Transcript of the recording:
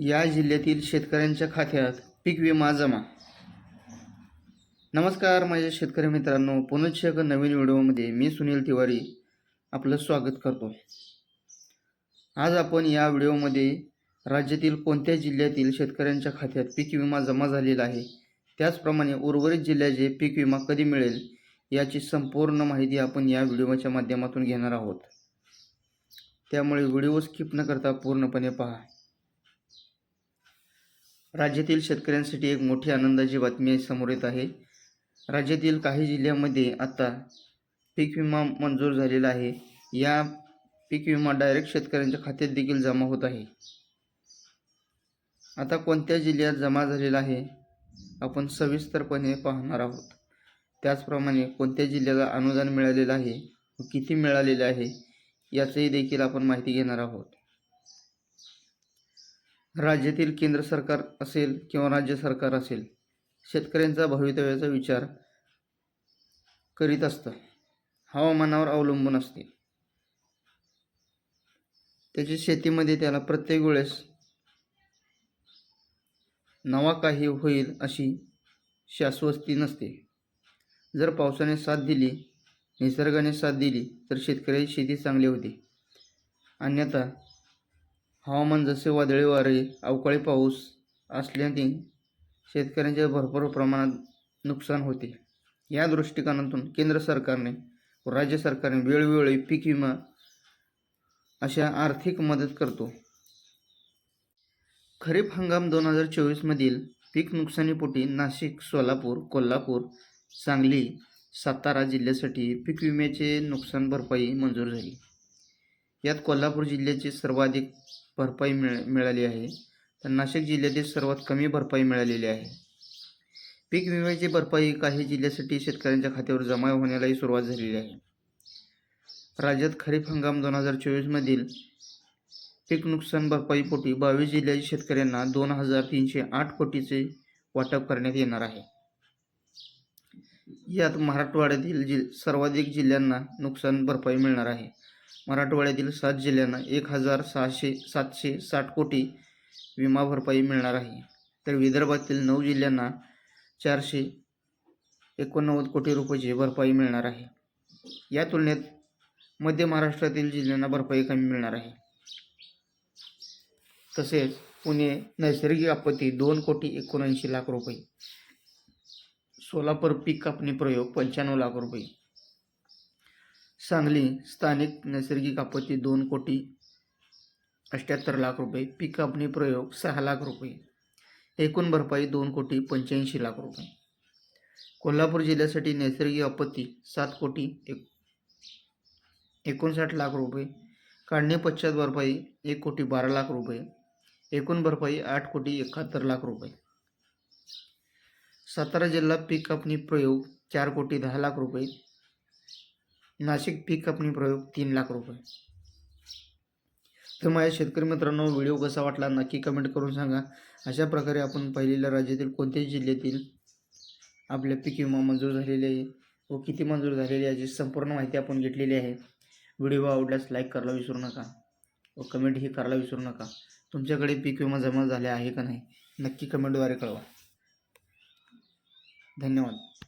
या जिल्ह्यातील शेतकऱ्यांच्या खात्यात पीक विमा जमा. नमस्कार माझ्या शेतकरी मित्रांनो. पुनश्च एका नवीन व्हिडिओमध्ये मी सुनील तिवारी आपलं स्वागत करतो. आज आपण या व्हिडिओमध्ये राज्यातील कोणत्या जिल्ह्यातील शेतकऱ्यांच्या खात्यात पीक विमा जमा झालेला आहे त्याचप्रमाणे उर्वरित जिल्ह्याचे पीक विमा कधी मिळेल याची संपूर्ण माहिती आपण या व्हिडिओच्या माध्यमातून घेणार आहोत. त्यामुळे व्हिडिओ स्किप न करता पूर्णपणे पहा. राज्यातील शेतकऱ्यांसाठी एक मोठी आनंदाची बातमी समोर येत आहे. राज्यातील काही जिल्ह्यामध्ये आता पीक विमा मंजूर झालेला आहे. या पीक विमा डायरेक्ट शेतकऱ्यांच्या खात्यात देखील जमा होत आहे. आता कोणत्या जिल्ह्यात जमा झालेला आहे आपण सविस्तरपणे पाहणार आहोत. त्याचप्रमाणे कोणत्या जिल्ह्याला अनुदान मिळालेलं आहे व किती मिळालेले आहे याचंही देखील आपण माहिती घेणार आहोत. राज्यातील केंद्र सरकार असेल किंवा राज्य सरकार असेल शेतकऱ्यांचा भवितव्याचा विचार करीत असतं. हवामानावर अवलंबून असते. त्याची शेतीमध्ये त्याला प्रत्येक वेळेस नवा काही होईल अशी शाश्वती नसते. जर पावसाने साथ दिली निसर्गाने साथ दिली तर शेतकऱ्याची शेती चांगली होते. अन्यथा हवामान जसे वादळी वारे अवकाळी पाऊस असल्याने शेतकऱ्यांचे भरपूर प्रमाणात नुकसान होते. या दृष्टिकोनातून केंद्र सरकारने व राज्य सरकारने वेळोवेळी पीक विमा अशा आर्थिक मदत करतो. खरीप हंगाम दोन हजार चोवीसमधील पीक नुकसानीपोटी नाशिक सोलापूर कोल्हापूर सांगली सातारा जिल्ह्यासाठी पीक विम्याचे नुकसान भरपाई मंजूर झाली. यात कोल्हापूर जिल्ह्याचे सर्वाधिक भरपाई मिळ मिळाली आहे. तर नाशिक जिल्ह्यातील सर्वात कमी भरपाई मिळालेली आहे. पीक विम्याची भरपाई काही जिल्ह्यासाठी शेतकऱ्यांच्या खात्यावर जमा होण्यालाही सुरुवात झालेली आहे. राज्यात खरीप हंगाम दोन हजार चोवीसमधील पीक नुकसान भरपाईपोटी बावीस जिल्ह्यातील शेतकऱ्यांना दोन हजार तीनशे आठ कोटीचे वाटप करण्यात येणार आहे. यात मराठवाड्यातील जि सर्वाधिक जिल्ह्यांना नुकसान भरपाई मिळणार आहे. मराठवाड्यातील सात जिल्ह्यांना एक हजार सहाशे सातशे साठ कोटी विमा भरपाई मिळणार आहे. तर विदर्भातील नऊ जिल्ह्यांना चारशे एकोणनव्वद कोटी रुपयाची भरपाई मिळणार आहे. या तुलनेत मध्य महाराष्ट्रातील जिल्ह्यांना भरपाई कमी मिळणार आहे. तसेच पुणे नैसर्गिक आपत्ती दोन कोटी एकोणऐंशी लाख रुपये. सोलापूर पीक कापणी प्रयोग पंच्याण्णव लाख रुपये. सांगली स्थानिक नैसर्गिक आपत्ती दोन कोटी अठ्ठ्याहत्तर लाख रुपये. पीक कापणी प्रयोग सहा लाख रुपये. एकूण भरपाई दोन कोटी पंच्याऐंशी लाख रुपये. कोल्हापूर जिल्ह्यासाठी नैसर्गिक आपत्ती सात कोटी एक एकोणसाठ लाख रुपये. काढणे पश्चात भरपाई एक कोटी बारा लाख रुपये. एकूण भरपाई आठ कोटी एकाहत्तर लाख रुपये. सातारा जिल्हा पीक कापणी प्रयोग चार कोटी दहा लाख रुपये. नाशिक पीक कापणी प्रयोग तीन लाख रुपये. तर माझ्या शेतकरी मित्रांनो व्हिडिओ कसा वाटला नक्की कमेंट करून सांगा. अशा प्रकारे आपण पहिलेल्या राज्यातील कोणत्याही जिल्ह्यातील आपल्या पीक विमा मंजूर झालेले आहे व किती मंजूर झालेली आहे याची संपूर्ण माहिती आपण घेतलेली आहे. व्हिडिओ आवडल्यास लाईक करायला विसरू नका व कमेंटही करायला विसरू नका. तुमच्याकडे पीक विमा जमा झाले आहे का नाही नक्की कमेंटद्वारे कळवा. धन्यवाद.